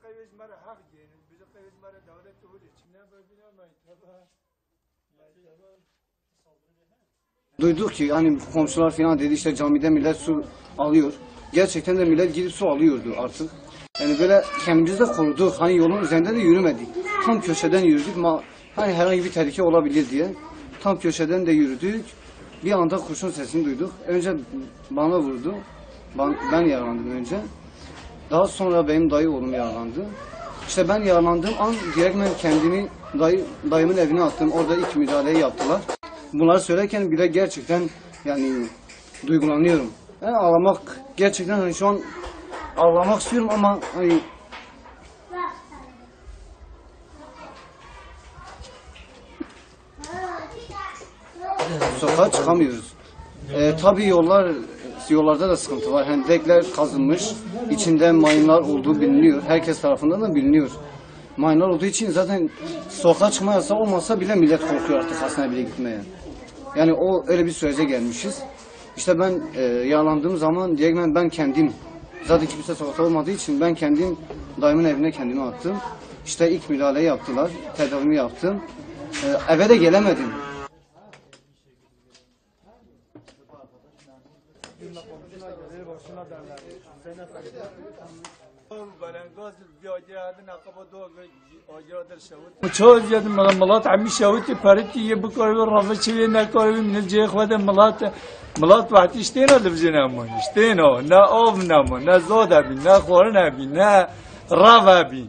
قویز مرا حق دینه bizi قویز مرا devlet öyle içine böyle maytaba maytaba Duyduk ki hani komşular falan dedi işte camide millet su alıyor. Gerçekten de millet gidip su alıyordu artık. Yani böyle kendimizi de koruduk. Hani yolun üzerinde de yürümedik. Tam köşeden yürüdük. Ma hani herhangi bir tehlike olabilir diye. Tam köşeden de yürüdük. Bir anda kurşun sesini duyduk. Önce bana vurdu. Ben, ben yaralandım önce. Daha sonra benim dayı oğlum yaralandı. İşte ben yaralandığım an direkt ben kendimi dayı, dayımın evine attım. Orada ilk müdahaleyi yaptılar. Bunları söylerken bile gerçekten yani duygulanıyorum. Yani ağlamak gerçekten hani şu an ağlamak istiyorum ama hani sokağa çıkamıyoruz. Ee, tabii yollar yollarda da sıkıntı var. Hendekler kazılmış, içinde mayınlar olduğu biliniyor. Herkes tarafından da biliniyor. Mayınlar olduğu için zaten sokağa çıkma olmasa bile millet korkuyor artık hastaneye bile gitmeye. Yani o öyle bir sürece gelmişiz. İşte ben e, yaralandığım zaman direkt ben, kendim zaten kimse sokakta olmadığı için ben kendim dayımın evine kendimi attım. İşte ilk müdahaleyi yaptılar. Tedavimi yaptım. E, eve de gelemedim. Bununla konuşuna ملات عمی شویت پریتی یه بکاری و رفته چیه نکاری من جای خود ملات ملات وقتی شتی نه لبزی نمونی شتی نه نه آب نمون نه زود بی نه خور نبی نه روا بی